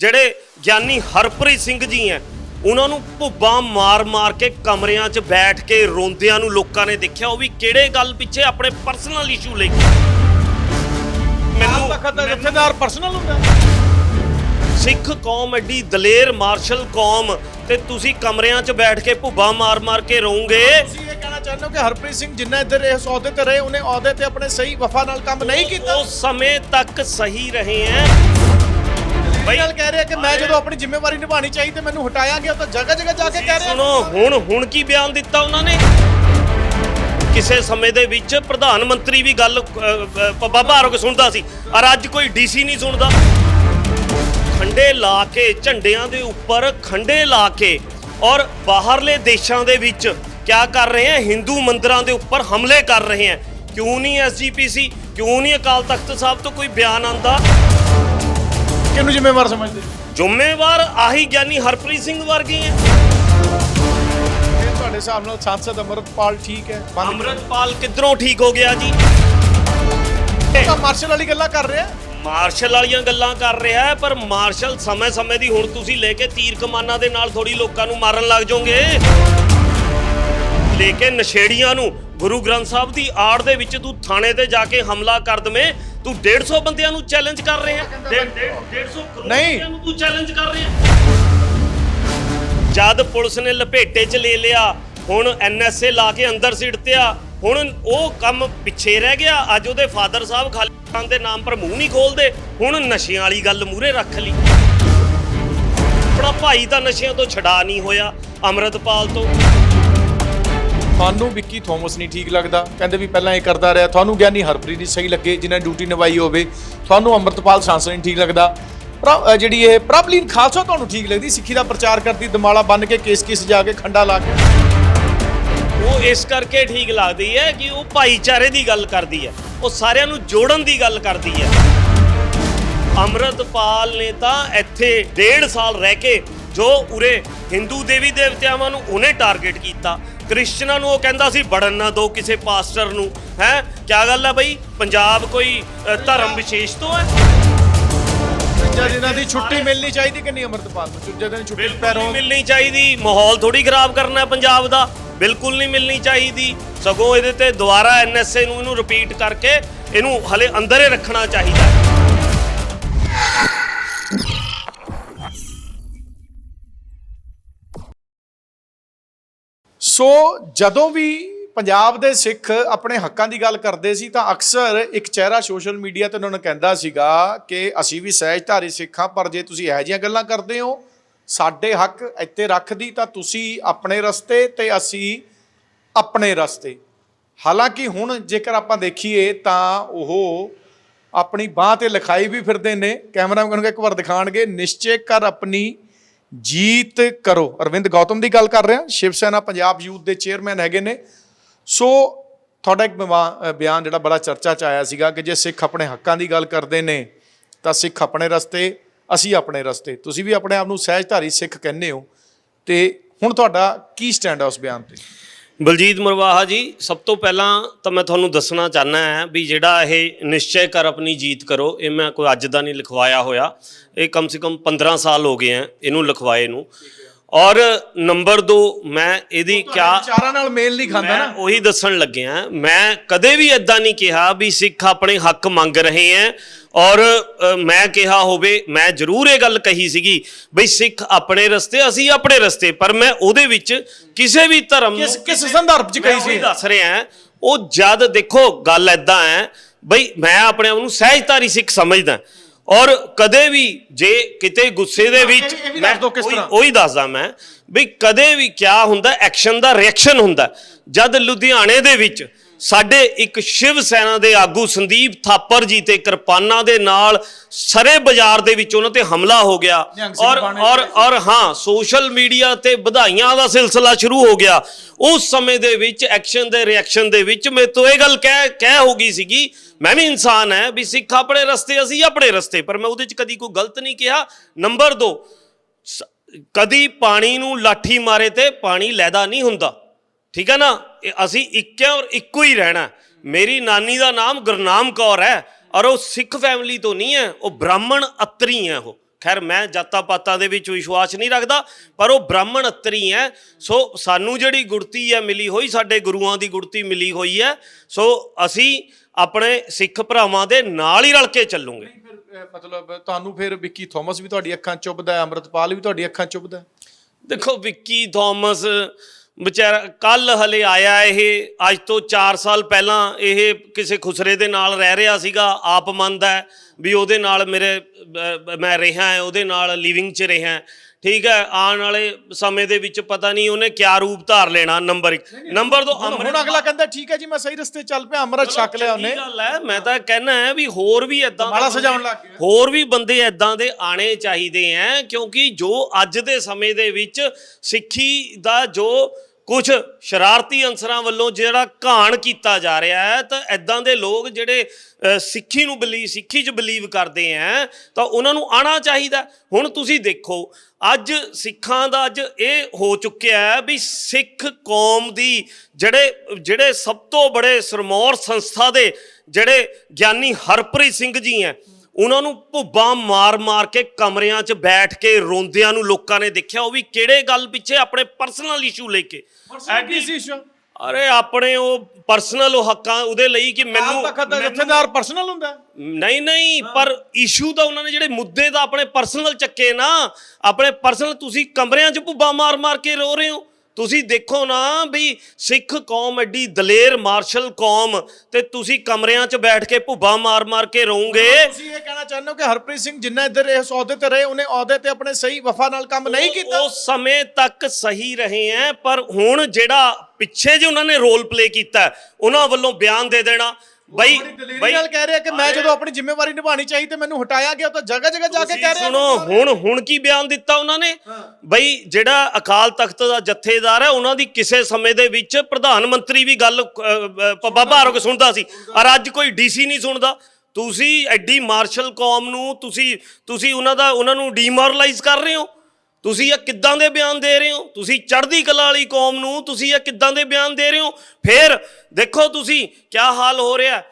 ਜਿਹੜੇ ਗਿਆਨੀ ਹਰਪ੍ਰੀਤ ਸਿੰਘ ਜੀ ਹੈ ਉਹਨਾਂ ਨੂੰ ਭੁੱਬਾਂ ਮਾਰ-ਮਾਰ ਕੇ ਕਮਰਿਆਂ 'ਚ ਬੈਠ ਕੇ ਰੋਂਦਿਆਂ ਨੂੰ ਲੋਕਾਂ ਨੇ ਦੇਖਿਆ ਉਹ ਵੀ ਕਿਹੜੇ ਗੱਲ ਪਿੱਛੇ ਆਪਣੇ ਪਰਸਨਲ ਇਸ਼ੂ ਲੈ ਕੇ ਮੈਨੂੰ ਜਥੇਦਾਰ ਪਰਸਨਲ ਹੁੰਦਾ। ਸਿੱਖ ਕੌਮ ਐਡੀ ਦਲੇਰ ਮਾਰਸ਼ਲ ਕੌਮ ਤੇ ਤੁਸੀਂ ਕਮਰਿਆਂ 'ਚ ਬੈਠ ਕੇ ਭੁੱਬਾਂ ਮਾਰ-ਮਾਰ ਕੇ ਰੋਂਗੇ। ਤੁਸੀਂ ਇਹ ਕਹਿਣਾ ਚਾਹੁੰਦੇ ਹੋ ਕਿ ਹਰਪ੍ਰੀਤ ਸਿੰਘ ਜਿੰਨਾ ਇੱਧਰ ਇਸ ਅਹੁਦੇ ਤੇ ਰਹੇ ਉਹਨੇ ਅਹੁਦੇ ਤੇ ਆਪਣੇ ਸਹੀ ਵਫਾ ਨਾਲ ਕੰਮ ਨਹੀਂ ਕੀਤਾ? ਉਸ ਸਮੇਂ ਤੱਕ ਸਹੀ ਰਹੇ ਹੈ ਬਈ ਨਾਲ ਕਹਿ ਰਿਹਾ ਕਿ ਮੈਂ ਜਦੋਂ ਆਪਣੀ ਜ਼ਿੰਮੇਵਾਰੀ ਨਿਭਾਣੀ ਚਾਹੀ ਤੇ ਮੈਨੂੰ ਹਟਾਇਆ ਗਿਆ ਤਾਂ ਜਗ੍ਹਾ ਜਗ੍ਹਾ ਜਾ ਕੇ ਕਹਿ ਰਿਹਾ ਸੁਣੋ ਹੁਣ ਹੁਣ ਕੀ ਬਿਆਨ ਦਿੱਤਾ ਉਹਨਾਂ ਨੇ? ਕਿਸੇ ਸਮੇਂ ਦੇ ਵਿੱਚ ਪ੍ਰਧਾਨ ਮੰਤਰੀ ਵੀ ਗੱਲ ਭਾਰੋ ਕੇ ਸੁਣਦਾ ਸੀ ਔਰ ਅੱਜ ਕੋਈ ਡੀਸੀ ਨਹੀਂ ਸੁਣਦਾ। ਖੰਡੇ ਲਾ ਕੇ ਝੰਡਿਆਂ ਦੇ ਉੱਪਰ ਖੰਡੇ ਲਾ ਕੇ ਔਰ ਬਾਹਰਲੇ ਦੇਸ਼ਾਂ ਦੇ ਵਿੱਚ ਕਿਆ ਕਰ ਰਹੇ ਹੈ? ਹਿੰਦੂ ਮੰਦਿਰਾਂ ਦੇ ਉੱਪਰ ਹਮਲੇ ਕਰ ਰਹੇ ਹੈ। ਕਿਉਂ ਨਹੀਂ ਐਸਜੀਪੀਸੀ ਕਿਉਂ ਨਹੀਂ ਅਕਾਲ ਤਖਤ ਸਾਹਿਬ ਤੋਂ ਕੋਈ ਬਿਆਨ ਆਂਦਾ? ਕਿਹਨੂੰ ਜ਼ਿੰਮੇਵਾਰ ਸਮਝਦੇ? ਜ਼ਿੰਮੇਵਾਰ ਆਹੀ ਗਿਆਨੀ ਹਰਪ੍ਰੀਤ ਸਿੰਘ ਵਰਗੇ ਇਹ ਤੁਹਾਡੇ ਹਿਸਾਬ ਨਾਲ ਸੰਸਦ ਅਮਰਤਪਾਲ ਠੀਕ ਹੈ? ਬੰਦ ਅੰਮ੍ਰਿਤਪਾਲ ਕਿੱਧਰੋਂ ਠੀਕ ਹੋ ਗਿਆ ਜੀ? ਤਾਂ ਮਾਰਸ਼ਲ ਵਾਲੀ ਗੱਲਾਂ ਕਰ ਰਿਹਾ। ਮਾਰਸ਼ਲ ਵਾਲੀਆਂ ਗੱਲਾਂ ਕਰ ਰਿਹਾ ਹੈ ਪਰ ਮਾਰਸ਼ਲ ਸਮੇਂ-ਸਮੇਂ ਦੀ ਹੁਣ ਤੁਸੀਂ ਲੈ ਕੇ ਤੀਰ ਕਮਾਨਾਂ ਦੇ ਨਾਲ ਥੋੜੀ ਲੋਕਾਂ ਨੂੰ ਮਾਰਨ ਲੱਗ ਜਾਓਗੇ। ਲੈ ਕੇ ਨਸ਼ੇੜੀਆਂ ਨੂੰ ਗੁਰੂ ਗ੍ਰੰਥ ਸਾਹਿਬ ਦੀ ਆੜ ਦੇ ਵਿੱਚ ਤੂੰ ਥਾਣੇ ਤੇ ਜਾ ਕੇ ਹਮਲਾ ਕਰ ਦਵੇਂ ਤੂੰ 150 ਬੰਦਿਆਂ ਨੂੰ ਚੈਲੰਜ ਕਰ ਰਿਹਾ। 150 ਕਰੋੜ। ਬੰਦਿਆਂ ਨੂੰ ਤੂੰ ਚੈਲੰਜ ਕਰ ਰਿਹਾ। ਜਦ ਪੁਲਿਸ ਨੇ ਲਪੇਟੇ 'ਚ ਲੈ ਲਿਆ ਹੁਣ ਐਨਐਸਏ ਲਾ ਕੇ ਅੰਦਰ ਸਿੱਟਿਆ ਹੁਣ ਉਹ ਕੰਮ ਪਿੱਛੇ ਰਹਿ ਗਿਆ। ਅੱਜ ਉਹਦੇ ਫਾਦਰ ਸਾਹਿਬ ਖਾਲੀ ਖਾਨ ਦੇ ਨਾਮ ਪਰ ਮੂੰਹ ਨਹੀਂ ਖੋਲਦੇ। ਹੁਣ ਨਸ਼ਿਆਂ ਵਾਲੀ ਗੱਲ ਮੂਰੇ ਰੱਖ ਲਈ। ਆਪਣਾ ਭਾਈ ਤਾਂ ਨਸ਼ਿਆਂ ਤੋਂ ਛਡਾ ਨਹੀਂ ਹੋਇਆ ਅੰਮ੍ਰਿਤਪਾਲ ਤੋਂ। ਤੁਹਾਨੂੰ ਵਿੱਕੀ ਥੋਮਸ ਨਹੀਂ ਠੀਕ ਲੱਗਦਾ। ਕਹਿੰਦੇ ਵੀ ਪਹਿਲਾਂ ਇਹ ਕਰਦਾ ਰਿਹਾ। ਤੁਹਾਨੂੰ ਗਿਆਨੀ ਹਰਪ੍ਰੀਤ ਦੀ ਸਹੀ ਲੱਗੇ ਜਿਨ੍ਹਾਂ ਡਿਊਟੀ ਨਿਭਾਈ ਹੋਵੇ। ਤੁਹਾਨੂੰ ਅਮਰਤਪਾਲ ਸਾਂਸਲ ਨਹੀਂ ਠੀਕ ਲੱਗਦਾ। ਜਿਹੜੀ ਇਹ ਪ੍ਰਭਲੀਨ ਖਾਲਸਾ ਤੁਹਾਨੂੰ ਠੀਕ ਲੱਗਦੀ? ਸਿੱਖੀ ਦਾ ਪ੍ਰਚਾਰ ਕਰਦੀ, ਦਮਾਲਾ ਬੰਨ ਕੇ ਕੇਸ ਕਿਸ ਜਾ ਕੇ ਖੰਡਾ ਲਾ ਕੇ। ਉਹ ਇਸ ਕਰਕੇ ਠੀਕ ਲੱਗਦੀ ਹੈ ਕਿ ਉਹ ਭਾਈਚਾਰੇ ਦੀ ਗੱਲ ਕਰਦੀ ਹੈ। ਉਹ ਸਾਰਿਆਂ ਨੂੰ ਜੋੜਨ ਦੀ ਗੱਲ ਕਰਦੀ ਹੈ। ਅੰਮ੍ਰਿਤਪਾਲ ਨੇ ਤਾਂ ਇੱਥੇ ਡੇਢ ਸਾਲ ਰਹਿ ਕੇ ਜੋ ਉਰੇ ਹਿੰਦੂ ਦੇਵੀ ਦੇਵਤਿਆਂ ਨੂੰ ਉਹਨੇ ਟਾਰਗੇਟ ਕੀਤਾ। ਕ੍ਰਿਸਚਨਾਂ ਨੂੰ ਉਹ ਕਹਿੰਦਾ ਸੀ ਵੜਨ ਨਾ ਦੋ ਕਿਸੇ ਪਾਸਟਰ ਨੂੰ। ਹੈ? ਕਿਆ ਗੱਲ ਹੈ ਬਈ? ਪੰਜਾਬ ਕੋਈ ਅ, ਧਰਮ ਵਿਸ਼ੇਸ਼ ਤੋਂ ਹੈ? ਪੰਜਾ ਦਿਨਾਂ ਦੀ ਛੁੱਟੀ ਮਿਲਣੀ ਚਾਹੀਦੀ ਕਿ ਨਹੀਂ ਅਮਰਤਪਾਲ ਨੂੰ? ਚੁੱਜੇ ਦਿਨ ਛੁੱਟੀ ਬਿਲਕੁਲ ਪੈਰੋਂ ਨਹੀਂ ਮਿਲਣੀ ਚਾਹੀਦੀ। ਮਾਹੌਲ ਥੋੜੀ ਖਰਾਬ ਕਰਨਾ ਹੈ ਪੰਜਾਬ ਦਾ। ਬਿਲਕੁਲ ਨਹੀਂ ਮਿਲਣੀ ਚਾਹੀਦੀ। ਸਗੋਂ ਇਹਦੇ ਤੇ ਦੁਬਾਰਾ ਐਨਐਸਏ ਨੂੰ ਇਹਨੂੰ ਰਿਪੀਟ ਕਰਕੇ ਇਹਨੂੰ ਹਲੇ ਅੰਦਰ ਹੀ ਰੱਖਣਾ ਚਾਹੀਦਾ ਸੋ ਜਦੋਂ ਵੀ ਪੰਜਾਬ ਦੇ ਸਿੱਖ ਆਪਣੇ ਹੱਕਾਂ ਦੀ ਗੱਲ ਕਰਦੇ ਸੀ ਤਾਂ ਅਕਸਰ ਇੱਕ ਚਿਹਰਾ ਸੋਸ਼ਲ ਮੀਡੀਆ ਤੇ ਉਹਨਾਂ ਨੂੰ ਕਹਿੰਦਾ ਸੀਗਾ ਕਿ ਅਸੀਂ ਵੀ ਸਹਿਜਧਾਰੀ ਸਿੱਖਾਂ, ਪਰ ਜੇ ਤੁਸੀਂ ਇਹੋ ਜਿਹੀਆਂ ਗੱਲਾਂ ਕਰਦੇ ਹੋ, ਸਾਡੇ ਹੱਕ ਇੱਥੇ ਰੱਖਦੀ ਤਾਂ ਤੁਸੀਂ ਆਪਣੇ ਰਸਤੇ ਤੇ ਅਸੀਂ ਆਪਣੇ ਰਸਤੇ। ਹਾਲਾਂਕਿ ਹੁਣ ਜੇਕਰ ਆਪਾਂ ਦੇਖੀਏ ਤਾਂ ਉਹ ਆਪਣੀ ਬਾਹ ਤੇ ਲਿਖਾਈ ਵੀ ਫਿਰਦੇ ਨੇ, ਕੈਮਰਾਮੈਨ ਨੂੰ ਇੱਕ ਵਾਰ ਦਿਖਾਣਗੇ ਨਿਸ਼ਚੈ ਕਰ ਆਪਣੀ ਜੀਤ ਕਰੋ। ਅਰਵਿੰਦ ਗੌਤਮ ਦੀ ਗੱਲ ਕਰ ਰਿਹਾ। ਸ਼ਿਵ ਸੈਨਾ ਪੰਜਾਬ ਯੂਥ ਦੇ ਚੇਅਰਮੈਨ ਹੈਗੇ ਨੇ। ਸੋ ਤੁਹਾਡਾ ਇੱਕ ਬਿਮਾ- ਬਿਆਨ ਜਿਹੜਾ ਬੜਾ ਚਰਚਾ ਚ ਆਇਆ ਸੀਗਾ ਕਿ ਜੇ ਸਿੱਖ ਆਪਣੇ ਹੱਕਾਂ ਦੀ ਗੱਲ ਕਰਦੇ ਨੇ, ਤਾਂ ਸਿੱਖ ਆਪਣੇ ਰਸਤੇ, ਅਸੀਂ ਆਪਣੇ ਰਸਤੇ। ਤੁਸੀਂ ਵੀ ਆਪਣੇ ਆਪ ਨੂੰ ਸਹਿਜਧਾਰੀ ਸਿੱਖ ਕਹਿੰਦੇ ਹੋ। ਤੇ ਹੁਣ ਤੁਹਾਡਾ ਕੀ ਸਟੈਂਡ ਆ ਉਸ ਬਿਆਨ ਤੇ? ਬਲਜੀਤ ਮਰਵਾਹਾ ਜੀ ਸਭ ਤੋਂ ਪਹਿਲਾਂ ਤਾਂ ਮੈਂ ਤੁਹਾਨੂੰ ਦੱਸਣਾ ਚਾਹਨਾ ਹੈ ਵੀ ਜਿਹੜਾ ਇਹ ਨਿਸ਼ਚੈ ਕਰ ਆਪਣੀ ਜੀਤ ਕਰੋ ਇਹ ਮੈਂ ਕੋਈ ਅੱਜ ਦਾ ਨਹੀਂ ਲਿਖਵਾਇਆ ਹੋਇਆ। ਇਹ ਕਮ ਸੇ ਕਮ 15 ਸਾਲ ਹੋ ਗਏ ਆ ਇਹਨੂੰ ਲਿਖਵਾਏ ਨੂੰ। ਔਰ ਨੰਬਰ 2 ਮੈਂ ਇਹਦੀ ਕਿਆ ਵਿਚਾਰਾਂ ਨਾਲ ਮੇਲ ਨਹੀਂ ਖਾਂਦਾ ਨਾ। ਉਹੀ ਦੱਸਣ ਲੱਗਿਆ ਮੈਂ ਕਦੇ ਵੀ ਇਦਾਂ ਨਹੀਂ ਕਿਹਾ ਵੀ ਸਿੱਖ ਆਪਣੇ ਹੱਕ ਮੰਗ ਰਹੇ ਹੈ। ਔਰ ਮੈਂ ਕਿਹਾ ਹੋਵੇ ਮੈਂ ਜ਼ਰੂਰ ਇਹ ਗੱਲ ਕਹੀ ਸੀਗੀ ਬਈ ਸਿੱਖ ਆਪਣੇ ਰਸਤੇ ਅਸੀਂ ਆਪਣੇ ਰਸਤੇ ਪਰ ਮੈਂ ਉਹਦੇ ਵਿੱਚ ਕਿਸੇ ਵੀ ਧਰਮ ਕਿਸ ਕਿਸ ਸੰਦਰਭ ਚ ਕਹੀ ਸੀ? ਦੱਸ ਰਿਹਾ ਉਹ ਜਦ ਦੇਖੋ ਗੱਲ ਐਦਾਂ ਹੈ ਬਈ ਮੈਂ ਆਪਣੇ ਆਪ ਨੂੰ ਸਹਿਜਧਾਰੀ ਸਿੱਖ ਸਮਝਦਾ ਔਰ ਕਦੇ ਵੀ ਜੇ ਕਿਤੇ ਗੁੱਸੇ ਦੇ ਵਿੱਚ ਮੈਂ। ਉਹੀ ਦੱਸਦਾ ਮੈਂ ਵੀ ਕਦੇ ਵੀ ਕਿਆ ਹੁੰਦਾ ਐਕਸ਼ਨ ਦਾ ਰਿਐਕਸ਼ਨ ਹੁੰਦਾ। ਜਦ ਲੁਧਿਆਣੇ ਦੇ ਵਿੱਚ ਸਾਡੇ ਇੱਕ ਸ਼ਿਵ ਸੈਨਾ ਦੇ ਆਗੂ ਸੰਦੀਪ ਥਾਪਰ ਜੀ ਤੇ ਕਿਰਪਾਨਾਂ ਦੇ ਨਾਲ ਸਰੇ ਬਾਜ਼ਾਰ ਦੇ ਵਿੱਚ ਉਹਨਾਂ ਤੇ ਹਮਲਾ ਹੋ ਗਿਆ। ਔਰ ਔਰ ਔਰ ਹਾਂ ਸੋਸ਼ਲ ਮੀਡੀਆ ਤੇ ਵਧਾਈਆਂ ਦਾ ਸਿਲਸਿਲਾ ਸ਼ੁਰੂ ਹੋ ਗਿਆ। ਉਸ ਸਮੇਂ ਦੇ ਵਿੱਚ ਐਕਸ਼ਨ ਦੇ ਰਿਐਕਸ਼ਨ ਦੇ ਵਿੱਚ ਮੇਰੇ ਤੋਂ ਇਹ ਗੱਲ ਕਹਿ ਕਹਿ ਹੋ ਗਈ ਸੀਗੀ ਮੈਂ ਵੀ ਇਨਸਾਨ ਹੈ ਵੀ ਸਿੱਖ ਆਪਣੇ ਰਸਤੇ ਅਸੀਂ ਆਪਣੇ ਰਸਤੇ ਪਰ ਮੈਂ ਉਹਦੇ 'ਚ ਕਦੀ ਕੋਈ ਗਲਤ ਨਹੀਂ ਕਿਹਾ। ਨੰਬਰ 2 ਕਦੀ ਪਾਣੀ ਨੂੰ ਲਾਠੀ ਮਾਰੇ ਤੇ ਪਾਣੀ ਲੈਦਾ ਨਹੀਂ ਹੁੰਦਾ। ਠੀਕ ਹੈ ਨਾ? ਇਹ ਅਸੀਂ ਇੱਕ ਹੈ ਔਰ ਇੱਕੋ ਹੀ ਰਹਿਣਾ। ਮੇਰੀ ਨਾਨੀ ਦਾ ਨਾਮ ਗੁਰਨਾਮ ਕੌਰ ਹੈ ਔਰ ਉਹ ਸਿੱਖ ਫੈਮਿਲੀ ਤੋਂ ਨਹੀਂ ਹੈ ਉਹ ਬ੍ਰਾਹਮਣ ਅਤਰੀ ਹੈ ਉਹ। ਖੈਰ ਮੈਂ ਜਾਤਾਂ ਪਾਤਾਂ ਦੇ ਵਿੱਚ ਵਿਸ਼ਵਾਸ ਨਹੀਂ ਰੱਖਦਾ ਪਰ ਉਹ ਬ੍ਰਾਹਮਣ ਅਤਰੀ ਹੈ। ਸੋ ਸਾਨੂੰ ਜਿਹੜੀ ਗੁਰਤੀ ਹੈ ਮਿਲੀ ਹੋਈ ਸਾਡੇ ਗੁਰੂਆਂ ਦੀ ਗੁਰਤੀ ਮਿਲੀ ਹੋਈ ਹੈ। ਸੋ ਅਸੀਂ ਆਪਣੇ ਸਿੱਖ ਭਰਾਵਾਂ ਦੇ ਨਾਲ ਹੀ ਰਲ ਕੇ ਚੱਲੂਗੇ। ਮਤਲਬ ਤੁਹਾਨੂੰ ਫਿਰ ਵਿੱਕੀ ਥਾਮਸ ਵੀ ਤੁਹਾਡੀ ਅੱਖਾਂ ਚੁੱਭਦਾ ਹੈ ਅੰਮ੍ਰਿਤਪਾਲ ਵੀ ਤੁਹਾਡੀ ਅੱਖਾਂ ਚੁੱਭਦਾ ਦੇਖੋ ਵਿੱਕੀ ਥਾਮਸ ਵਿਚਾਰਾ ਕੱਲ ਹਲੇ ਆਇਆ ਇਹ ਅੱਜ ਤੋਂ 4 ਸਾਲ ਪਹਿਲਾਂ ਇਹ ਕਿਸੇ ਖੁਸਰੇ ਦੇ ਨਾਲ ਰਹਿ ਰਿਹਾ ਸੀਗਾ ਆਪ ਮੰਨਦਾ ਵੀ ਉਹਦੇ ਨਾਲ ਮੇਰੇ ਮੈਂ ਰਿਹਾ ਹਾਂ ਉਹਦੇ ਨਾਲ ਲਿਵਿੰਗ 'ਚ ਰਿਹਾ ਠੀਕ ਹੈ ਆਉਣ ਵਾਲੇ ਸਮੇਂ ਦੇ ਵਿੱਚ ਪਤਾ ਨਹੀਂ ਉਹਨੇ ਕਿਆ ਰੂਪ ਧਾਰ ਲੈਣਾ ਨੰਬਰ 1 ਨੰਬਰ 2 ਹੁਣ ਹੁਣ ਅਗਲਾ ਕਹਿੰਦਾ ਠੀਕ ਹੈ ਜੀ ਮੈਂ ਸਹੀ ਰਸਤੇ ਚੱਲ ਪਿਆ ਅੰਮ੍ਰਿਤ ਛਕ ਲਿਆ ਉਹਨੇ। ਗੱਲ ਹੈ ਮੈਂ ਤਾਂ ਕਹਿਣਾ ਹੈ ਵੀ ਹੋਰ ਵੀ ਇਦਾਂ ਮਾਲਾ ਸਜਾਉਣ ਲੱਗ ਗਿਆ। ਹੋਰ ਵੀ ਬੰਦੇ ਐਦਾਂ ਦੇ ਆਣੇ ਚਾਹੀਦੇ ਐ ਕਿਉਂਕਿ ਜੋ ਅੱਜ ਦੇ ਸਮੇਂ ਦੇ ਵਿੱਚ ਸਿੱਖੀ ਦਾ ਜੋ ਕੁਝ ਸ਼ਰਾਰਤੀ ਅੰਸਰਾਂ ਵੱਲੋਂ ਜਿਹੜਾ ਘਾਣ ਕੀਤਾ ਜਾ ਰਿਹਾ ਹੈ, ਤਾਂ ਐਦਾਂ ਦੇ ਲੋਕ ਜਿਹੜੇ ਸਿੱਖੀ ਨੂੰ ਬਲੀ, ਸਿੱਖੀ 'ਚ ਬਲੀਵ ਕਰਦੇ ਐ, ਤਾਂ ਉਹਨਾਂ ਨੂੰ ਆਣਾ ਚਾਹੀਦਾ ਹੁਣ ਤੁਸੀਂ ਦੇਖੋ, ਅੱਜ ਸਿੱਖਾਂ ਦਾ ਅੱਜ ਇਹ ਹੋ ਚੁੱਕਿਆ ਹੈ ਵੀ ਸਿੱਖ ਕੌਮ ਦੀ ਜਿਹੜੇ ਜਿਹੜੇ ਸਭ ਤੋਂ ਬੜੇ ਸਰਮੌਰ ਸੰਸਥਾ ਦੇ ਜਿਹੜੇ ਗਿਆਨੀ ਹਰਪ੍ਰੀਤ ਸਿੰਘ ਜੀ ਹੈ ਉਹਨਾਂ ਨੂੰ ਭੁੱਬਾਂ ਮਾਰ-ਮਾਰ ਕੇ ਕਮਰਿਆਂ 'ਚ ਬੈਠ ਕੇ ਰੋਂਦਿਆਂ ਨੂੰ ਲੋਕਾਂ ਨੇ ਦੇਖਿਆ ਉਹ ਵੀ ਕਿਹੜੇ ਗੱਲ ਪਿੱਛੇ ਆਪਣੇ ਪਰਸਨਲ ਇਸ਼ੂ ਲੈ ਕੇ। ਕੀ ਸੀ ਇਸ਼ੂ ਅਰੇ ਆਪਣੇ ਉਹ ਪਰਸਨਲ ਉਹ ਹੱਕਾਂ ਉਹਦੇ ਲਈ ਕਿ ਮੈਨੂੰ ਜਥੇਦਾਰ ਪਰਸਨਲ ਹੁੰਦਾ? ਨਹੀਂ ਨਹੀਂ ਪਰ ਇਸ਼ੂ ਤਾਂ ਉਹਨਾਂ ਨੇ ਜਿਹੜੇ ਮੁੱਦੇ ਦਾ ਆਪਣੇ ਪਰਸਨਲ ਚੱਕੇ ਨਾ ਆਪਣੇ ਪਰਸਨਲ ਤੁਸੀਂ ਕਮਰਿਆਂ 'ਚ ਭੁੱਬਾਂ ਮਾਰ-ਮਾਰ ਕੇ ਰੋ ਰਹੇ ਹੋ। ਤੁਸੀਂ ਦੇਖੋ ਨਾ ਵੀ ਸਿੱਖ ਕੌਮ ਐਡੀ ਦਲੇਰ ਮਾਰਸ਼ਲ ਕੌਮ ਤੇ ਤੁਸੀਂ ਕਮਰਿਆਂ 'ਚ ਬੈਠ ਕੇ ਭੁੱਬਾਂ ਮਾਰ-ਮਾਰ ਕੇ ਰੋਗੇ ਤੁਸੀਂ ਇਹ ਕਹਿਣਾ ਚਾਹੁੰਦੇ ਹੋ ਕਿ ਹਰਪ੍ਰੀਤ ਸਿੰਘ ਜਿੰਨਾ ਇੱਧਰ ਇਸ ਅਹੁਦੇ ਤੇ ਰਹੇ ਉਹਨੇ ਅਹੁਦੇ ਤੇ ਆਪਣੇ ਸਹੀ ਵਫਾ ਨਾਲ ਕੰਮ ਨਹੀਂ ਕੀਤਾ? ਉਸ ਸਮੇਂ ਤੱਕ ਸਹੀ ਰਹੇ ਹੈ ਪਰ ਹੁਣ ਜਿਹੜਾ ਪਿੱਛੇ ਜੇ ਉਹਨਾਂ ਨੇ ਰੋਲ ਪਲੇ ਕੀਤਾ ਉਹਨਾਂ ਵੱਲੋਂ ਬਿਆਨ ਦੇ ਦੇਣਾ ਬਈ ਬਈ ਨਾਲ ਕਹਿ ਰਿਹਾ ਕਿ ਮੈਂ ਜਦੋਂ ਆਪਣੀ ਜ਼ਿੰਮੇਵਾਰੀ ਨਿਭਾਣੀ ਚਾਹੀ ਤੇ ਮੈਨੂੰ ਹਟਾਇਆ ਗਿਆ ਤਾਂ ਜਗ੍ਹਾ ਜਗ੍ਹਾ ਜਾ ਕੇ ਕਹਿ ਰਿਹਾ ਸੁਣੋ ਹੁਣ ਹੁਣ ਕੀ ਬਿਆਨ ਦਿੱਤਾ ਉਹਨਾਂ ਨੇ? ਬਈ ਜਿਹੜਾ ਅਕਾਲ ਤਖਤ ਦਾ ਜਥੇਦਾਰ ਹੈ ਉਹਨਾਂ ਦੀ ਕਿਸੇ ਸਮੇਂ ਦੇ ਵਿੱਚ ਪ੍ਰਧਾਨ ਮੰਤਰੀ ਵੀ ਗੱਲ ਬਾਬਾ ਹਾਰੋ ਕੇ ਸੁਣਦਾ ਸੀ। ਔਰ ਅੱਜ ਕੋਈ ਡੀਸੀ ਨਹੀਂ ਸੁਣਦਾ। ਤੁਸੀਂ ਐਡੀ ਮਾਰਸ਼ਲ ਕੌਮ ਨੂੰ ਤੁਸੀਂ ਤੁਸੀਂ ਉਹਨਾਂ ਦਾ ਉਹਨਾਂ ਨੂੰ ਡੀਮੋਰਲਾਈਜ਼ ਕਰ ਰਹੇ ਹੋ। ਤੁਸੀਂ ਇਹ ਕਿੱਦਾਂ ਦੇ ਬਿਆਨ ਦੇ ਰਹੇ ਹੋ? ਤੁਸੀਂ ਚੜ੍ਹਦੀ ਕਲਾ ਵਾਲੀ ਕੌਮ ਨੂੰ ਤੁਸੀਂ ਇਹ ਕਿੱਦਾਂ ਦੇ ਬਿਆਨ ਦੇ ਰਹੇ ਹੋ? ਫਿਰ ਦੇਖੋ ਤੁਸੀਂ, ਕਿਆ ਹਾਲ ਹੋ ਰਿਹਾ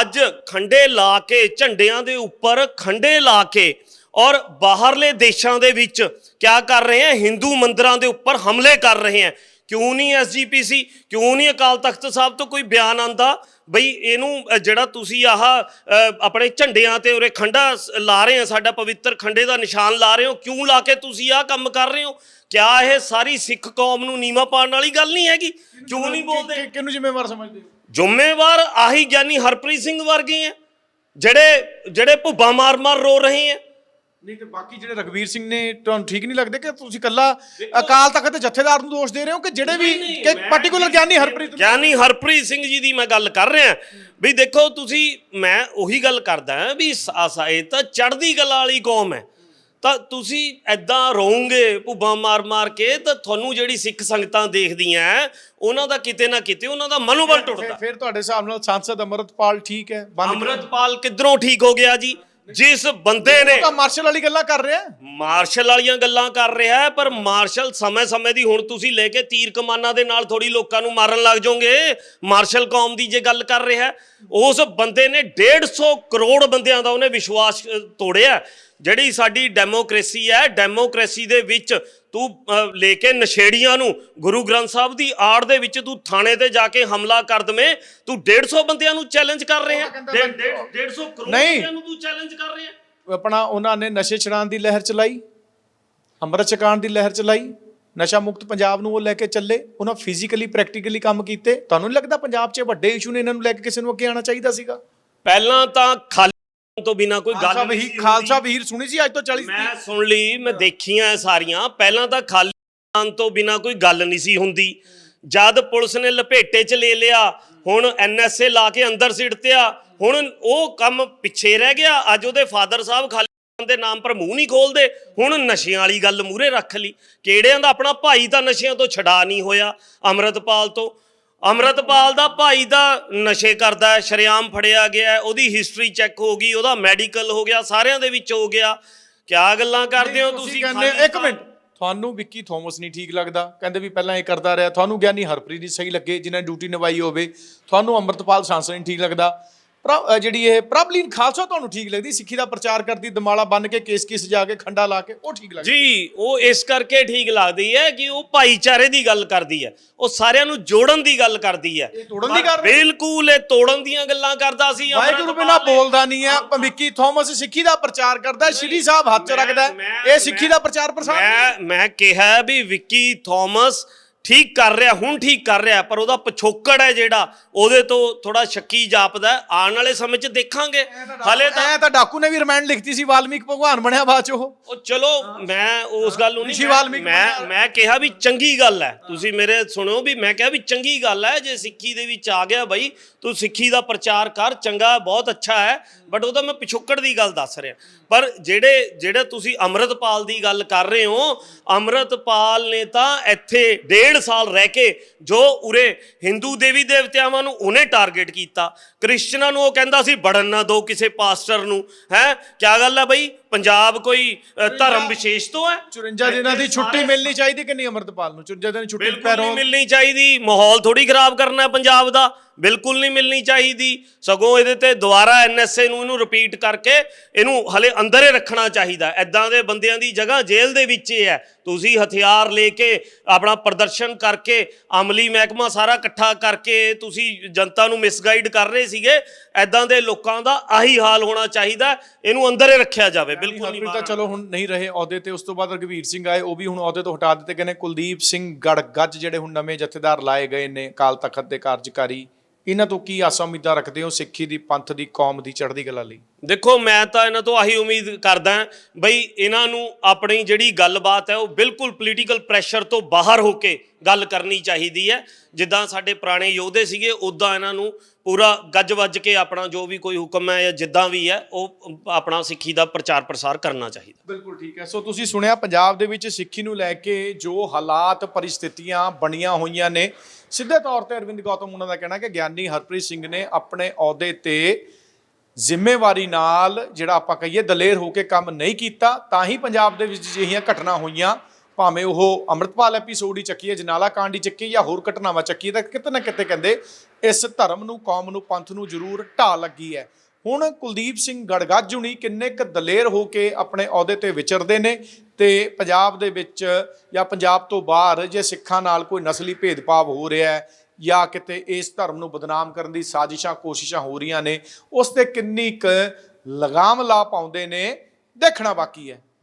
ਅੱਜ ਖੰਡੇ ਲਾ ਕੇ, ਝੰਡਿਆਂ ਦੇ ਉੱਪਰ ਖੰਡੇ ਲਾ ਕੇ ਔਰ ਬਾਹਰਲੇ ਦੇਸ਼ਾਂ ਦੇ ਵਿੱਚ ਕਿਆ ਕਰ ਰਹੇ ਹੈ? ਹਿੰਦੂ ਮੰਦਰਾਂ ਦੇ ਉੱਪਰ ਹਮਲੇ ਕਰ ਰਹੇ ਹੈ। ਕਿਉਂ ਨਹੀਂ ਐਸਜੀਪੀਸੀ? ਕਿਉਂ ਨਹੀਂ ਅਕਾਲ ਤਖਤ ਸਾਹਿਬ ਤੋਂ ਕੋਈ ਬਿਆਨ ਆਂਦਾ ਬਈ ਇਹਨੂੰ ਜਿਹੜਾ ਤੁਸੀਂ ਆਹ ਆਪਣੇ ਝੰਡਿਆਂ ਤੇ ਉਰੇ ਖੰਡਾ ਲਾ ਰਹੇ ਆ ਸਾਡਾ ਪਵਿੱਤਰ ਖੰਡੇ ਦਾ ਨਿਸ਼ਾਨ ਲਾ ਰਹੇ ਹੋ ਕਿਉਂ ਲਾ ਕੇ ਤੁਸੀਂ ਆਹ ਕੰਮ ਕਰ ਰਹੇ ਹੋ? ਕਿਆ ਇਹ ਸਾਰੀ ਸਿੱਖ ਕੌਮ ਨੂੰ ਨੀਵਾ ਪਾਉਣ ਵਾਲੀ ਗੱਲ ਨਹੀਂ ਹੈਗੀ? ਕਿਉਂ ਨਹੀਂ ਬੋਲਦੇ? ਕਿਹਨੂੰ ਜ਼ਿੰਮੇਵਾਰ ਸਮਝਦੇ? ਹੋ ਜ਼ਿੰਮੇਵਾਰ ਆਹੀ ਗਿਆਨੀ ਹਰਪ੍ਰੀਤ ਸਿੰਘ ਵਰਗੇ ਆ ਜਿਹੜੇ ਜਿਹੜੇ ਭੁੱਬਾ ਮਾਰ-ਮਾਰ ਰੋ ਰਹੇ ਆ। ਨਹੀਂ ਤੇ ਬਾਕੀ ਜਿਹੜੇ ਰਗਵੀਰ ਸਿੰਘ ਨੇ ਤੁਹਾਨੂੰ ਠੀਕ ਨਹੀਂ ਲੱਗਦੇ ਕਿ ਤੁਸੀਂ ਕੱਲਾ ਅਕਾਲ ਤਖਤ ਦੇ ਜਥੇਦਾਰ ਨੂੰ ਦੋਸ਼ ਦੇ ਰਹੇ ਹੋ ਕਿ ਜਿਹੜੇ ਵੀ ਕਿ ਪਾਰਟਿਕੂਲਰ ਗਿਆਨੀ ਹਰਪ੍ਰੀਤ ਗਿਆਨੀ ਹਰਪ੍ਰੀਤ ਸਿੰਘ ਜੀ ਦੀ ਮੈਂ ਗੱਲ ਕਰ ਰਿਹਾ। ਵੀ ਦੇਖੋ ਤੁਸੀਂ ਮੈਂ ਉਹੀ ਗੱਲ ਕਰਦਾ ਵੀ ਸਾਏ ਤਾਂ ਚੜ੍ਹਦੀ ਕਲਾ ਵਾਲੀ ਕੌਮ ਹੈ। ਤਾਂ ਤੁਸੀਂ ਐਦਾਂ ਰਹੋਗੇ ਭੁੱਬਾਂ ਮਾਰ-ਮਾਰ ਕੇ ਤਾਂ ਤੁਹਾਨੂੰ ਜਿਹੜੀ ਸਿੱਖ ਸੰਗਤਾਂ ਦੇਖਦੀਆਂ ਉਹਨਾਂ ਦਾ ਕਿਤੇ ਨਾ ਕਿਤੇ ਉਹਨਾਂ ਦਾ ਮਨੋਬਲ ਟੁੱਟਦਾ। ਫਿਰ ਤੁਹਾਡੇ ਹਿਸਾਬ ਨਾਲ ਸੰਸਦ ਅਮਰਤਪਾਲ ਠੀਕ ਹੈ? ਅੰਮ੍ਰਿਤਪਾਲ ਕਿੱਧਰੋਂ ਠੀਕ ਹੋ ਗਿਆ ਜੀ? ਜਿਸ ਬੰਦੇ ਨੇ ਤਾਂ ਮਾਰਸ਼ਲ ਵਾਲੀ ਗੱਲਾਂ ਕਰ ਰਿਹਾ। ਮਾਰਸ਼ਲ ਵਾਲੀਆਂ ਗੱਲਾਂ ਕਰ ਰਿਹਾ ਹੈ ਪਰ ਮਾਰਸ਼ਲ ਸਮੇਂ-ਸਮੇਂ ਦੀ ਹੁਣ ਤੁਸੀਂ ਲੈ ਕੇ ਤੀਰ ਕਮਾਨਾਂ ਦੇ ਨਾਲ ਥੋੜੀ ਲੋਕਾਂ ਨੂੰ ਮਾਰਨ ਲੱਗ ਜਾਓਗੇ। ਮਾਰਸ਼ਲ ਕੌਮ ਦੀ ਜੇ ਗੱਲ ਕਰ ਰਿਹਾ ਉਸ ਬੰਦੇ ਨੇ 150 ਕਰੋੜ ਬੰਦਿਆਂ ਦਾ ਉਹਨੇ ਵਿਸ਼ਵਾਸ ਤੋੜਿਆ ਜਿਹੜੀ ਸਾਡੀ ਡੈਮੋਕ੍ਰੇਸੀ ਹੈ ਡੈਮੋਕ੍ਰੇਸੀ ਦੇ ਵਿੱਚ ਤੂੰ ਲੈ ਕੇ ਨਸ਼ੇੜੀਆਂ ਨੂੰ ਗੁਰੂ ਗ੍ਰੰਥ ਸਾਹਿਬ ਦੀ ਆੜ ਦੇ ਵਿੱਚ ਤੂੰ ਥਾਣੇ ਤੇ ਜਾ ਕੇ ਹਮਲਾ ਕਰ ਦਵੇਂ ਤੂੰ 150 ਬੰਦਿਆਂ ਨੂੰ ਚੈਲੰਜ ਕਰ ਰਿਹਾ। ਕਹਿੰਦਾ 150 ਕਰੋੜ। ਬੰਦਿਆਂ ਨੂੰ ਤੂੰ ਚੈਲੰਜ ਕਰ ਰਿਹਾ। ਆਪਣਾ ਉਹਨਾਂ ਨੇ ਨਸ਼ੇ ਛਡਾਉਣ ਦੀ ਲਹਿਰ ਚਲਾਈ ਅੰਮ੍ਰਿਤ ਛਕਾਉਣ ਦੀ ਲਹਿਰ ਚਲਾਈ ਨਸ਼ਾ ਮੁਕਤ ਪੰਜਾਬ ਨੂੰ ਉਹ ਲੈ ਕੇ ਚੱਲੇ ਉਹਨਾਂ ਫਿਜ਼ੀਕਲੀ ਪ੍ਰੈਕਟੀਕਲੀ ਕੰਮ ਕੀਤੇ। ਤੁਹਾਨੂੰ ਨਹੀਂ ਲੱਗਦਾ ਪੰਜਾਬ 'ਚ ਵੱਡੇ ਇਸ਼ੂ ਨੇ ਇਹਨਾਂ ਨੂੰ ਲੈ ਕੇ ਕਿਸੇ ਨੂੰ ਅੱਗੇ ਆਉਣਾ ਚਾਹੀਦਾ ਸੀਗਾ? ਪਹਿਲਾਂ ਤਾਂ ਖਾਲੀ ਤੋਂ ਬਿਨਾ ਕੋਈ ਖਾਲਸਾ ਗੱਲ ਨਹੀਂ ਸੀ ਖਾਲਸਾ ਵਹੀਰ ਸੁਣੀ ਸੀ ਅੱਜ ਤੋਂ 40 ਮੈਂ ਸੁਣ ਲਈ ਮੈਂ ਦੇਖੀਆਂ ਇਹ ਸਾਰੀਆਂ। ਪਹਿਲਾਂ ਤਾਂ ਖਾਲੀ ਆਉਣ ਤੋਂ ਬਿਨਾ ਕੋਈ ਗੱਲ ਨਹੀਂ ਸੀ ਹੁੰਦੀ। ਜਦ ਪੁਲਿਸ ਨੇ ਲਪੇਟੇ 'ਚ ਲੈ ਲਿਆ ਹੁਣ ਐਨਐਸਏ ਲਾ ਕੇ ਅੰਦਰ ਸਿੱਟਿਆ ਹੁਣ ਉਹ ਕੰਮ ਪਿੱਛੇ ਰਹਿ ਗਿਆ। ਅੱਜ ਉਹਦੇ ਫਾਦਰ ਸਾਹਿਬ ਖਾਲੀ ਆਉਣ ਦੇ ਨਾਮ ਪਰ ਮੂੰਹ ਨਹੀਂ ਖੋਲਦੇ। ਹੁਣ ਨਸ਼ਿਆਂ ਵਾਲੀ ਗੱਲ ਮੂਰੇ ਰੱਖ ਲਈ। ਕਿਹੜਿਆਂ ਦਾ ਆਪਣਾ ਭਾਈ ਤਾਂ ਨਸ਼ਿਆਂ ਤੋਂ ਛਡਾ ਨਹੀਂ ਹੋਇਆ ਅੰਮ੍ਰਿਤਪਾਲ ਤੋਂ। ਅੰਮ੍ਰਿਤਪਾਲ ਦਾ ਭਾਈ ਦਾ ਨਸ਼ੇ ਕਰਦਾ ਹੈ ਸ਼ਰੇਆਮ ਫੜਿਆ ਗਿਆ ਹੈ, ਉਹਦੀ ਹਿਸਟਰੀ ਚੈੱਕ ਹੋ ਗਈ ਉਹਦਾ ਮੈਡੀਕਲ ਹੋ ਗਿਆ ਸਾਰਿਆਂ ਦੇ ਵਿੱਚ ਹੋ ਗਿਆ। ਕਿਆ ਗੱਲਾਂ ਕਰਦੇ ਹੋ ਤੁਸੀਂ ਕਹਿੰਦੇ ਇੱਕ ਮਿੰਟ। ਤੁਹਾਨੂੰ ਵਿੱਕੀ ਥੋਮਸ ਨਹੀਂ ਠੀਕ ਲੱਗਦਾ। ਕਹਿੰਦੇ ਵੀ ਪਹਿਲਾਂ ਇਹ ਕਰਦਾ ਰਿਹਾ। ਤੁਹਾਨੂੰ ਗਿਆਨੀ ਹਰਪ੍ਰੀਤ ਨਹੀਂ ਸਹੀ ਲੱਗੇ ਜਿਨ੍ਹਾਂ ਡਿਊਟੀ ਨਿਭਾਈ ਹੋਵੇ। ਤੁਹਾਨੂੰ ਅੰਮ੍ਰਿਤਪਾਲ ਸਾਂਸਲ ਨਹੀਂ ਠੀਕ ਲੱਗਦਾ। ਜਿਹੜੀ ਇਹ ਪ੍ਰਭਲੀਨ ਖਾਲਸਾ ਤੁਹਾਨੂੰ ਠੀਕ ਲੱਗਦੀ ਸਿੱਖੀ ਦਾ ਪ੍ਰਚਾਰ ਕਰਦੀ ਦਮਾਲਾ ਬੰਨ ਕੇ ਕੇਸ ਕਿਸ ਜਾ ਕੇ ਖੰਡਾ ਲਾ ਕੇ ਉਹ ਠੀਕ ਲੱਗਦੀ ਜੀ ਉਹ ਇਸ ਕਰਕੇ ਠੀਕ ਲੱਗਦੀ ਹੈ ਕਿ ਉਹ ਭਾਈਚਾਰੇ ਦੀ ਗੱਲ ਕਰਦੀ ਹੈ ਉਹ ਸਾਰਿਆਂ ਨੂੰ ਜੋੜਨ ਦੀ ਗੱਲ ਕਰਦੀ ਹੈ ਇਹ ਤੋੜਨ ਦੀ ਕਰ ਰਹੀ? ਬਿਲਕੁਲ ਇਹ ਤੋੜਨ ਦੀਆਂ ਗੱਲਾਂ ਕਰਦਾ ਸੀ ਵਾਹਿਗੁਰੂ ਅੰਮ੍ਰਿਤਪਾਲ ਬਿਨਾ ਨੇ। ਬੋਲਦਾ ਨਹੀਂ ਹੈ ਮਿੱਕੀ ਥੋਮਸ ਸਿੱਖੀ ਦਾ ਪ੍ਰਚਾਰ ਕਰਦਾ ਸ਼੍ਰੀ ਸਾਹਿਬ ਹੱਥ ਚ ਮੈਂ- ਰੱਖਦਾ ਹੈ। ਮੈਂ- ਇਹ ਸਿੱਖੀ ਦਾ ਪ੍ਰਚਾਰ ਪ੍ਰਸਾਰ ਮੈਂ ਮੈਂ ਕਿਹਾ ਵੀ ਵਿੱਕੀ ਥਾਮਸ ਠੀਕ ਕਰ ਰਿਹਾ ਹੁਣ ਠੀਕ ਕਰ ਰਿਹਾ ਪਰ ਉਹਦਾ ਪਿਛੋਕੜ ਹੈ ਜਿਹੜਾ ਉਹਦੇ ਤੋਂ ਥੋੜਾ ਸ਼ੱਕੀ ਜਾਪਦਾ। ਆਉਣ ਵਾਲੇ ਸਮੇਂ 'ਚ ਦੇਖਾਂਗੇ। ਹਲੇ ਤਾਂ ਐ ਤਾਂ ਡਾਕੂ ਨੇ ਵੀ ਰਿਮਾਂਡ ਲਿਖਤੀ ਸੀ ਵਾਲਮੀਕ ਭਗਵਾਨ ਬਣਿਆ ਬਾਅਦ ਚ ਉਹ। ਉਹ ਚਲੋ ਮੈਂ ਉਸ ਗੱਲ ਨੂੰ ਨਹੀਂ ਮੈਂ। ਮੈਂ ਕਿਹਾ ਵੀ ਚੰਗੀ ਗੱਲ ਹੈ। ਤੁਸੀਂ ਮੇਰੇ ਸੁਣੋ ਵੀ ਮੈਂ ਕਿਹਾ ਵੀ ਚੰਗੀ ਗੱਲ ਹੈ ਜੇ ਸਿੱਖੀ ਦੇ ਵਿੱਚ ਆ ਗਿਆ ਬਈ ਤੂੰ ਸਿੱਖੀ ਦਾ ਪ੍ਰਚਾਰ ਕਰ ਚੰਗਾ ਬਹੁਤ ਅੱਛਾ ਹੈ ਬਟ ਉਹਦਾ ਮੈਂ ਪਿਛੋਕੜ ਦੀ ਗੱਲ ਦੱਸ ਰਿਹਾ। ਪਰ ਜਿਹੜੇ ਜਿਹੜੇ ਤੁਸੀਂ ਅੰਮ੍ਰਿਤਪਾਲ ਦੀ ਗੱਲ ਕਰ ਰਹੇ ਹੋ ਅੰਮ੍ਰਿਤਪਾਲ ਨੇ ਤਾਂ ਇੱਥੇ ਡੇਢ ਸਾਲ ਰਹਿ ਕੇ ਜੋ ਉਰੇ ਹਿੰਦੂ ਦੇਵੀ ਦੇਵਤਿਆਵਾਂ ਨੂੰ ਉਹਨੇ ਟਾਰਗੇਟ ਕੀਤਾ ਕ੍ਰਿਸਚਨਾਂ ਨੂੰ ਉਹ ਕਹਿੰਦਾ ਸੀ ਬੜਨ ਨਾ ਦੋ ਕਿਸੇ ਪਾਸਟਰ ਨੂੰ, ਹੈ, ਕਿਆ ਗੱਲ ਹੈ ਬਈ? ਪੰਜਾਬ ਕੋਈ ਅ, ਧਰਮ ਵਿਸ਼ੇਸ਼ ਤੋਂ ਹੈ? 54 ਦਿਨਾਂ ਦੀ ਛੁੱਟੀ ਮਿਲਣੀ ਚਾਹੀਦੀ ਕਿ ਨਹੀਂ ਅਮਰਤਪਾਲ ਨੂੰ? 54 ਦਿਨ ਦੀ ਛੁੱਟੀ ਬਿਲਕੁਲ ਪੈਰੋਂ ਨਹੀਂ ਮਿਲਣੀ ਚਾਹੀਦੀ। ਮਾਹੌਲ ਥੋੜੀ ਖਰਾਬ ਕਰਨਾ ਹੈ ਪੰਜਾਬ ਦਾ। ਬਿਲਕੁਲ ਨਹੀਂ ਮਿਲਣੀ ਚਾਹੀਦੀ। ਸਗੋਂ ਇਹਦੇ ਤੇ ਦੁਬਾਰਾ ਐਨਐਸਏ ਨੂੰ ਇਹਨੂੰ ਰਿਪੀਟ ਕਰਕੇ ਇਹਨੂੰ ਹਲੇ ਅੰਦਰ ਹੀ ਰੱਖਣਾ ਚਾਹੀਦਾ ਐਦਾਂ ਦੇ ਬੰਦਿਆਂ ਦੀ ਜਗ੍ਹਾ ਜੇਲ੍ਹ ਦੇ ਵਿੱਚ ਹੀ ਹੈ। ਤੁਸੀਂ ਹਥਿਆਰ ਲੈ ਕੇ ਆਪਣਾ ਪ੍ਰਦਰਸ਼ਨ ਕਰਕੇ ਅਮਲੀ ਮਹਿਕਮਾ ਸਾਰਾ ਇਕੱਠਾ ਕਰਕੇ ਤੁਸੀਂ ਜਨਤਾ ਨੂੰ ਮਿਸਗਾਈਡ ਕਰ ਰਹੇ ਸੀਗੇ। ਐਦਾਂ ਦੇ ਲੋਕਾਂ ਦਾ ਆਹੀ ਹਾਲ ਹੋਣਾ ਚਾਹੀਦਾ ਇਹਨੂੰ ਅੰਦਰ ਹੀ ਰੱਖਿਆ ਜਾਵੇ। ਬਿਲਕੁਲ ਨਹੀਂ ਹਰਪ੍ਰੀਤ ਤਾਂ ਚਲੋ ਹੁਣ ਨਹੀਂ ਰਹੇ ਅਹੁਦੇ ਤੇ ਉਸ ਤੋਂ ਬਾਅਦ ਰਘਵੀਰ ਸਿੰਘ ਆਏ ਉਹ ਵੀ ਹੁਣ ਅਹੁਦੇ ਤੋਂ ਹਟਾ ਦਿੱਤੇ ਗਏ ਨੇ। ਕੁਲਦੀਪ ਸਿੰਘ ਗੜਗੱਜ ਜਿਹੜੇ ਹੁਣ ਨਵੇਂ ਜਥੇਦਾਰ ਲਾਏ ਗਏ ਨੇ ਕਾਲ ਤਖਤ ਦੇ ਕਾਰਜਕਾਰੀ ਇਹਨਾਂ ਤੋਂ ਕੀ ਆਸਾਂ ਉਮੀਦਾਂ ਰੱਖਦੇ ਹੋ ਸਿੱਖੀ ਦੀ ਪੰਥ ਦੀ ਕੌਮ ਦੀ ਚੜ੍ਹਦੀ ਕਲਾ ਲਈ? ਦੇਖੋ ਮੈਂ ਤਾਂ ਇਹਨਾਂ ਤੋਂ ਆਹੀ ਉਮੀਦ ਕਰਦਾ ਬਈ ਇਹਨਾਂ ਨੂੰ ਆਪਣੀ ਜਿਹੜੀ ਗੱਲਬਾਤ ਹੈ ਉਹ ਬਿਲਕੁਲ ਪੋਲੀਟੀਕਲ ਪ੍ਰੈਸ਼ਰ ਤੋਂ ਬਾਹਰ ਹੋ ਕੇ ਗੱਲ ਕਰਨੀ ਚਾਹੀਦੀ ਹੈ। ਜਿੱਦਾਂ ਸਾਡੇ ਪੁਰਾਣੇ ਯੋਧੇ ਸੀਗੇ ਉਦਾਂ ਇਹਨਾਂ ਨੂੰ ਪੂਰਾ ਗੱਜ ਵੱਜ ਕੇ ਆਪਣਾ ਜੋ ਵੀ ਕੋਈ ਹੁਕਮ ਹੈ ਜਾਂ ਜਿੱਦਾਂ ਵੀ ਹੈ, ਉਹ ਆਪਣਾ ਸਿੱਖੀ ਦਾ ਪ੍ਰਚਾਰ ਪ੍ਰਸਾਰ ਕਰਨਾ ਚਾਹੀਦਾ। ਬਿਲਕੁਲ ਠੀਕ ਹੈ। ਸੋ ਤੁਸੀਂ ਸੁਣਿਆ ਪੰਜਾਬ ਦੇ ਵਿੱਚ ਸਿੱਖੀ ਨੂੰ ਲੈ ਕੇ ਜੋ ਹਾਲਾਤ, ਪਰਿਸਥਿਤੀਆਂ ਬਣੀਆਂ ਹੋਈਆਂ ਨੇ, ਸਿੱਧੇ ਤੌਰ ਤੇ ਅਰਵਿੰਦ ਗੌਤਮ ਉਹਨਾਂ ਦਾ ਕਹਿਣਾ ਕਿ ਗਿਆਨੀ ਹਰਪ੍ਰੀਤ ਸਿੰਘ ਨੇ ਆਪਣੇ ਅਹੁਦੇ ਤੇ ਜ਼ਿੰਮੇਵਾਰੀ ਨਾਲ ਜਿਹੜਾ ਆਪਾਂ ਕਹੀਏ ਦਲੇਰ ਹੋ ਕੇ ਕੰਮ ਨਹੀਂ ਕੀਤਾ, ਤਾਂ ਹੀ ਪੰਜਾਬ ਦੇ ਵਿੱਚ ਅਜਿਹੀਆਂ ਘਟਨਾ ਹੋਈਆਂ। ਭਾਵੇਂ ਉਹ ਅੰਮ੍ਰਿਤਪਾਲ ਐਪੀਸੋਡ ਹੀ ਚੱਕੀ ਹੈ ਜਨਾਲਾ ਕਾਂਡ ਹੀ ਚੱਕੀਏ ਜਾਂ ਹੋਰ ਘਟਨਾਵਾਂ ਚੱਕੀਏ, ਤਾਂ ਕਿਤੇ ਨਾ ਕਿਤੇ ਕਹਿੰਦੇ ਇਸ ਧਰਮ ਨੂੰ, ਕੌਮ ਨੂੰ, ਪੰਥ ਨੂੰ ਜ਼ਰੂਰ ਢਾਹ ਲੱਗੀ ਹੈ। ਹੁਣ ਕੁਲਦੀਪ ਸਿੰਘ ਗੜਗੱਜ ਕਿੰਨੇ ਕ ਦਲੇਰ ਹੋ ਕੇ ਆਪਣੇ ਅਹੁਦੇ ਤੇ ਵਿਚਰਦੇ ਨੇ ਤੇ ਪੰਜਾਬ ਦੇ ਵਿੱਚ ਜਾਂ ਪੰਜਾਬ ਤੋਂ ਬਾਹਰ ਜੇ ਸਿੱਖਾਂ ਨਾਲ ਕੋਈ ਨਸਲੀ ਭੇਦਭਾਵ ਹੋ ਰਿਹਾ ਹੈ ਜਾਂ ਕਿਤੇ ਇਸ ਧਰਮ ਨੂੰ ਬਦਨਾਮ ਕਰਨ ਦੀ ਸਾਜ਼ਿਸ਼ਾਂ, ਕੋਸ਼ਿਸ਼ਾਂ ਹੋ ਰਹੀਆਂ ਨੇ, ਉਸ ਤੇ ਕਿੰਨੀ ਕ ਲਗਾਮ ਲਾ ਪਾਉਂਦੇ ਨੇ, ਦੇਖਣਾ ਬਾਕੀ ਹੈ।